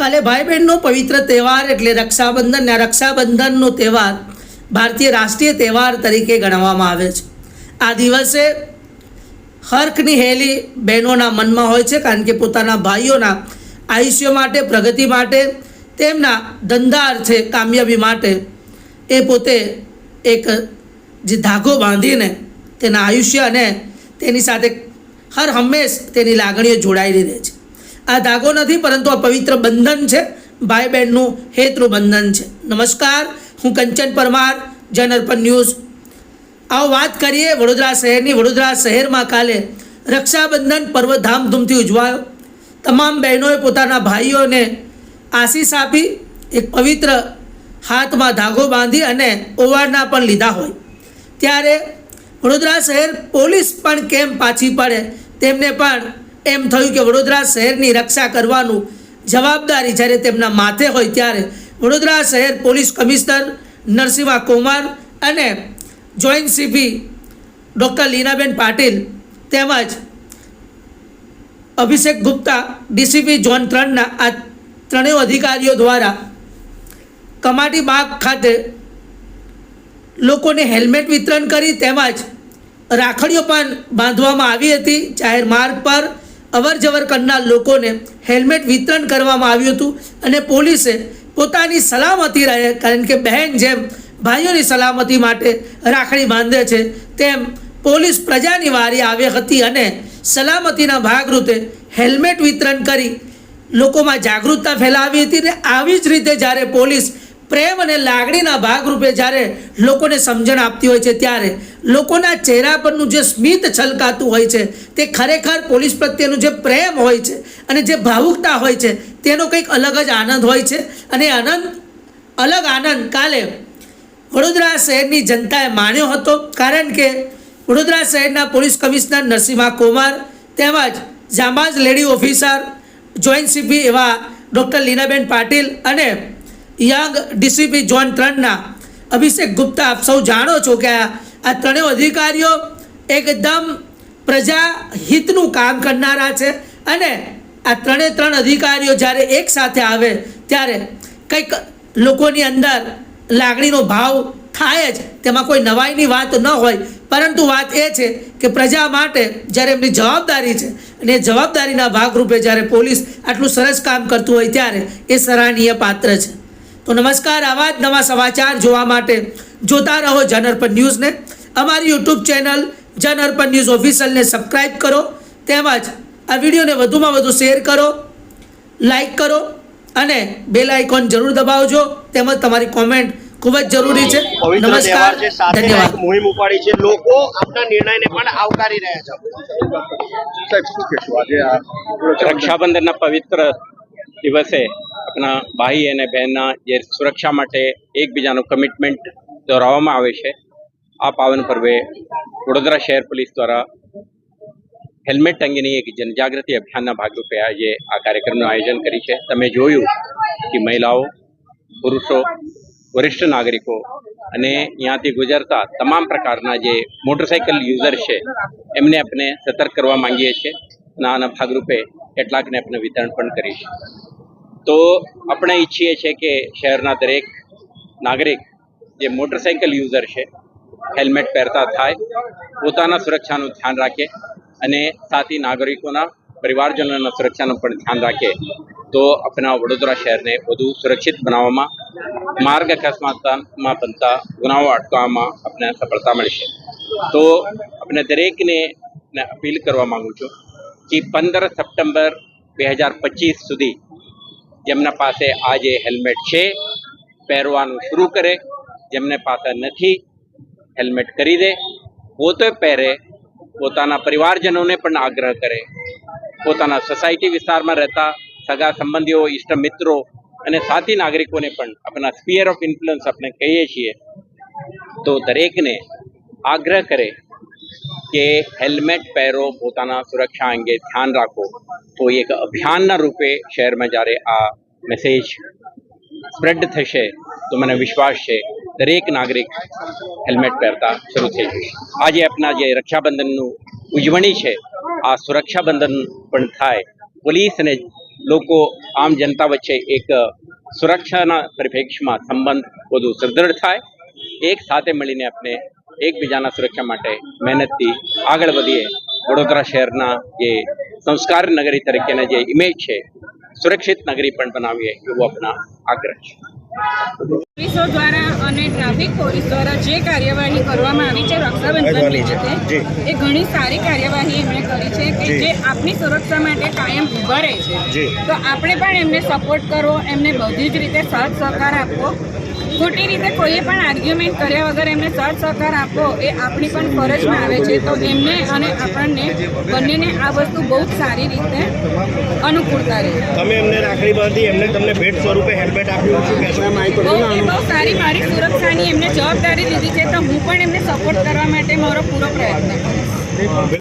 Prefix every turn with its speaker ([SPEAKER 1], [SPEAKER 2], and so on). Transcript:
[SPEAKER 1] કાલે ભાઈ બહેનનો પવિત્ર તહેવાર એટલે રક્ષાબંધન ને રક્ષાબંધનનો તહેવાર ભારતીય રાષ્ટ્રીય તહેવાર તરીકે ગણવામાં આવે છે. આ દિવસે હર્કની હેલી બહેનોના મનમાં હોય છે કારણ કે પોતાના ભાઈઓના આયુષ્ય માટે, પ્રગતિ માટે, તેમના ધંધા અર્થે કામયાબી માટે એ પોતે એક જે ધાગો બાંધીને તેના આયુષ્ય અને તેની સાથે હર હંમેશ તેની લાગણીઓ જોડાયેલી રહે છે. આ ધાગો નથી, પરંતુ આ પવિત્ર બંધન છે. ભાઈ બહેનનું હેતૃ બંધન છે. નમસ્કાર, હું કંચન પરમાર જનઅર્પણ ન્યૂઝ. આવો વાત કરીએ વડોદરા શહેરની. વડોદરા શહેરમાં કાલે રક્ષાબંધન પર્વ ધામધૂમથી ઉજવાયો. તમામ બહેનોએ પોતાના ભાઈઓને આશીષ આપી, એક પવિત્ર હાથમાં ધાગો બાંધી અને ઓવારના પણ લીધા હોય. ત્યારે વડોદરા શહેર પોલીસ પણ કેમ પાછી પડે, તેમને પણ એમ થયું કે વડોદરા શહેરની રક્ષા કરવાનું જવાબદારી જ્યારે તેમના માથે હોય ત્યારે વડોદરા શહેર પોલીસ કમિશનર નરસિંહા કુમાર અને joint CP doctor Leenaben Patil તેમજ અભિષેક ગુપ્તા, ડીસીપી ઝોન ત્રણના આ ત્રણેય અધિકારીઓ દ્વારા કમાટી બાગ ખાતે લોકોને હેલ્મેટ વિતરણ કરી તેમજ રાખડીઓ પણ બાંધવામાં આવી હતી જાહેર માર્ગ પર અવર જવર કરનાર લોકોને હેલ્મેટ વિતરણ કરવામાં આવ્યું હતું અને પોલીસે પોતાની સલામતી રહે, કારણ કે બહેન જેમ ભાઈઓની સલામતી માટે રાખડી બાંધે છે, તેમ પોલીસ પ્રજાની વારી આવી હતી અને સલામતીના ભાગરૂપે હેલ્મેટ વિતરણ કરી લોકોમાં જાગૃતતા ફેલાવી હતી ને આવી જ રીતે જ્યારે પોલીસ પ્રેમ અને લાગણીના ભાગરૂપે જ્યારે લોકોને સમજણ આપતી હોય છે, ત્યારે લોકોના ચહેરા પરનું જે સ્મિત છલકાતું હોય છે, તે ખરેખર પોલીસ પ્રત્યેનું જે પ્રેમ હોય છે અને જે ભાવુકતા હોય છે, તેનો કંઈક અલગ જ આનંદ હોય છે. અને આનંદ અલગ આનંદ કાલે વડોદરા શહેરની જનતાએ માણ્યો હતો, કારણ કે વડોદરા શહેરના પોલીસ કમિશનર નરસિંહા કુમાર, તેમજ જાંબાજ લેડી ઓફિસર, જોઈન્ટ સીપી એવા ડૉક્ટર લીનાબેન પાટીલ અને યંગ ડીસીપી ઝોન ત્રણના. અભિષેક ગુપ્તા, આપ સૌ જાણો છો કે આ ત્રણેય અધિકારીઓ એકદમ પ્રજા હિતનું કામ કરનારા છે અને આ ત્રણે ત્રણ અધિકારીઓ જ્યારે એક સાથે આવે ત્યારે કંઈક લોકોની અંદર લાગણીનો ભાવ થાય જ. તેમાં કોઈ નવાઈની વાત ન હોય. પરંતુ વાત એ છે કે પ્રજા માટે જ્યારે એમની જવાબદારી છે અને એ જવાબદારીના ભાગરૂપે જ્યારે પોલીસ આટલું સરસ કામ કરતું હોય ત્યારે એ સરાહનીય પાત્ર છે. તો નમસ્કાર આવા જ નવા સમાચાર જોવા માટે જોતા રહો જનઅર્પણ ન્યૂઝને. અમારી યુટ્યુબ ચેનલ જનઅર્પણ ન્યૂઝ ઓફિશિયલને સબસ્ક્રાઈબ કરો તેમજ આ વિડીયોને વધુમાં વધુ શેર કરો લાઈક કરો અને બેલ આઇકોન જરૂર દબાવજો. તેમજ તમારી કોમેન્ટ ખૂબ જ જરૂરી છે. નમસ્કાર ધન્યવાદ.
[SPEAKER 2] મુહિમ ઉપાડી છે. લોકો આપના નિર્ણયને પણ આવકારી રહ્યા છે. સાહેબ શું કહેશો? આજે
[SPEAKER 3] રક્ષાબંધનના પવિત્ર દિવસે આપણા ભાઈ અને બહેનના જે સુરક્ષા માટે એકબીજાનું કમિટમેન્ટ દોહરાવવામાં આવે છે, આ પાવન પર્વે વડોદરા શહેર પોલીસ દ્વારા હેલ્મેટ અંગેની એક જનજાગૃતિ અભિયાનના ભાગરૂપે આજે આ કાર્યક્રમનું આયોજન કરી છે. તમે જોયું કે મહિલાઓ, પુરુષો, વરિષ્ઠ નાગરિકો અને ત્યાંથી ગુજરતા તમામ પ્રકારના જે મોટરસાઇકલ યુઝર છે, એમને આપણે સતર્ક કરવા માંગીએ છીએ અને આના ભાગરૂપે કેટલાકને આપણે વિતરણ પણ કરીશું. તો આપણે ઈચ્છીએ છીએ કે શહેરના દરેક નાગરિક જે મોટરસાઇકલ યુઝર છે, હેલ્મેટ પહેરતા થાય, પોતાના સુરક્ષાનું ધ્યાન રાખે અને સાથી નાગરિકોના પરિવારજનોના સુરક્ષાનું પણ ધ્યાન રાખે, તો આપણા વડોદરા શહેરને વધુ સુરક્ષિત બનાવવામાં, માર્ગ અકસ્માતમાં બનતા ગુનાઓ અટકાવવામાં આપણે સફળતા મળશે. તો આપણે દરેકને અપીલ કરવા માગું છું કે પંદર સપ્ટેમ્બર બે હજાર પચીસ સુધી જેમના પાસે આજે હેલ્મેટ છે, પહેરવાનું શરૂ કરે. જેમને પાસે નથી, હેલ્મેટ કરી દે. પોતે પહેરે, પોતાના પરિવારજનોને પણ આગ્રહ કરે. પોતાના સોસાયટી વિસ્તારમાં રહેતા સગા સંબંધીઓ ઇષ્ટ મિત્રો અને સાથી નાગરિકોને પણ આપણા સ્પિયર ઓફ ઇન્ફ્લુઅન્સ આપણે કહીએ છીએ. તો દરેકને આગ્રહ કરે કે હેલ્મેટ પહેરો પોતાના સુરક્ષા અંગે ધ્યાન રાખો. તો એક અભિયાનના રૂપે શહેરમાં જ્યારે આ મેસેજ સ્પ્રેડ થશે, તો મને વિશ્વાસ છે, દરેક નાગરિક હેલ્મેટ પહેરતા શરૂ થઈ જશે. આજે આપણા જે રક્ષાબંધનનું ઉજવણી છે, આ સુરક્ષાબંધન પણ થાય. પોલીસ અને લોકો, આમ જનતા વચ્ચે એક સુરક્ષાના પરિપ્રેક્ષમાં સંબંધ વધુ સુદૃઢ થાય. એક સાથે મળીને આપણે એકબીજાના સુરક્ષા માટે મહેનતથી આગળ વધીએ. વડોદરા શહેરના જે સંસ્કાર નગરી તરીકેના જે ઇમેજ છે સુરક્ષિત નગરી પણ બનાવીએ એવો આપણા આગ્રહ છે.
[SPEAKER 4] પોલીસો દ્વારા અને ટ્રાફિક પોલીસ દ્વારા જે કાર્યવાહી કરવામાં આવી છે રક્ષાબંધન એ ઘણી સારી કાર્યવાહી એમણે કરી છે કે જે. આપની સુરક્ષા માટે કાયમ ઊભા રહે છે. તો આપણે પણ એમને સપોર્ટ કરો એમને બધી જ રીતે સાથ સહકાર આપવો ખોટી રીતે કોઈએ પણ આર્ગ્યુમેન્ટ કર્યા વગર એમને સર સહકાર આપવો એ આપણી પણ ફરજમાં આવે છે. તો એમને અને આપણને બંનેને આ વસ્તુ બહુ જ સારી રીતે અનુકૂળતા રહી.
[SPEAKER 5] તમે એમને રાખડી બાંધી એમને તમને ભેટ સ્વરૂપે હેલ્મેટ આપ્યું શું? કહેશો
[SPEAKER 4] બહુ બહુ સારી મારી સુરક્ષાની એમને જવાબદારી લીધી છે તો હું પણ એમને સપોર્ટ કરવા માટે મારો પૂરો પ્રયત્ન કરીશ.